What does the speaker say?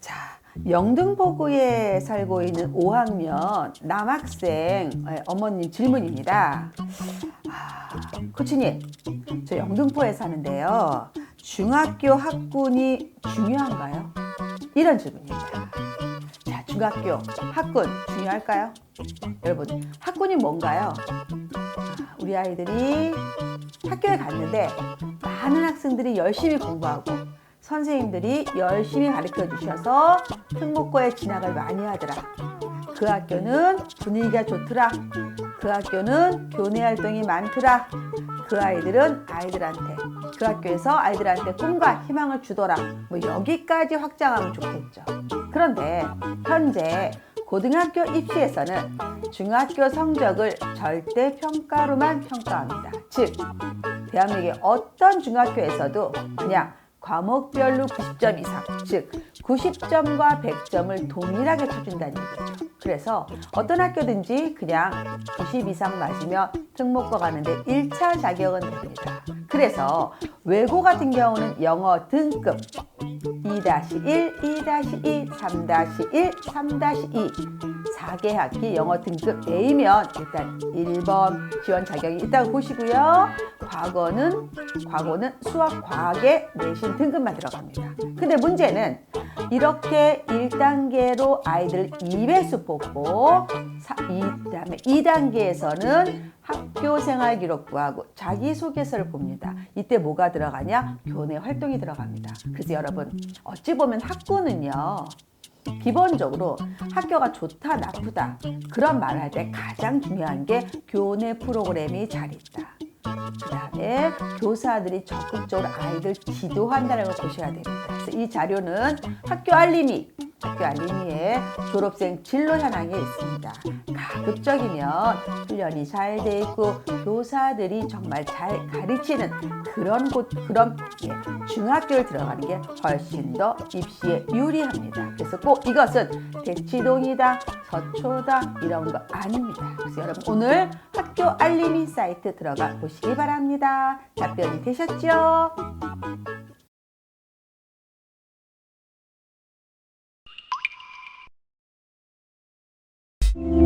자, 영등포구에 살고 있는 5학년 남학생 예, 어머님 질문입니다. 아, 코치님, 저 영등포에 사는데요. 중학교 학군이 중요한가요? 이런 질문입니다. 자, 중학교 학군 중요할까요? 여러분, 학군이 뭔가요? 아, 우리 아이들이 학교에 갔는데 많은 학생들이 열심히 공부하고 선생님들이 열심히 가르쳐 주셔서 특목고에 진학을 많이 하더라. 그 학교는 분위기가 좋더라. 그 학교는 교내 활동이 많더라. 그 아이들은 아이들한테 그 학교에서 아이들한테 꿈과 희망을 주더라. 뭐 여기까지 확장하면 좋겠죠. 그런데 현재 고등학교 입시에서는 중학교 성적을 절대 평가로만 평가합니다. 즉 대한민국의 어떤 중학교에서도 그냥 과목별로 90점 이상, 즉 90점과 100점을 동일하게 쳐준다는 얘기죠. 그래서 어떤 학교든지 그냥 90 이상 맞으면 특목고 가는데 1차 자격은 됩니다. 그래서 외고 같은 경우는 영어 등급 2-1, 2-2, 3-1, 3-2 4개 학기 영어 등급 A면 일단 1번 지원 자격이 있다고 보시고요. 과거는 과거는 수학 과학의 내신 등급만 들어갑니다. 근데 문제는 이렇게 1단계로 아이들 2배수 뽑고 사, 이, 그다음에 2단계에서는 학교 생활 기록부하고 자기소개서를 봅니다. 이때 뭐가 들어가냐? 교내 활동이 들어갑니다. 그래서 여러분 어찌 보면 학구는요. 기본적으로 학교가 좋다 나쁘다 그런 말을 할 때 가장 중요한 게 교내 프로그램이 잘 있다. 그 다음에 교사들이 적극적으로 아이들 지도한다는 걸 보셔야 됩니다. 그래서 이 자료는 학교 알림이 학교 알림이에 졸업생 진로 현황에 있습니다. 가급적이면 훈련이 잘 돼 있고 교사들이 정말 잘 가르치는 그런 곳 그런 예, 중학교를 들어가는 게 훨씬 더 입시에 유리합니다. 그래서 꼭 이것은 대치동이다, 서초다 이런 거 아닙니다. 그래서 여러분 오늘 학교 알림이 사이트 들어가 보시기 바랍니다. 답변이 되셨죠? you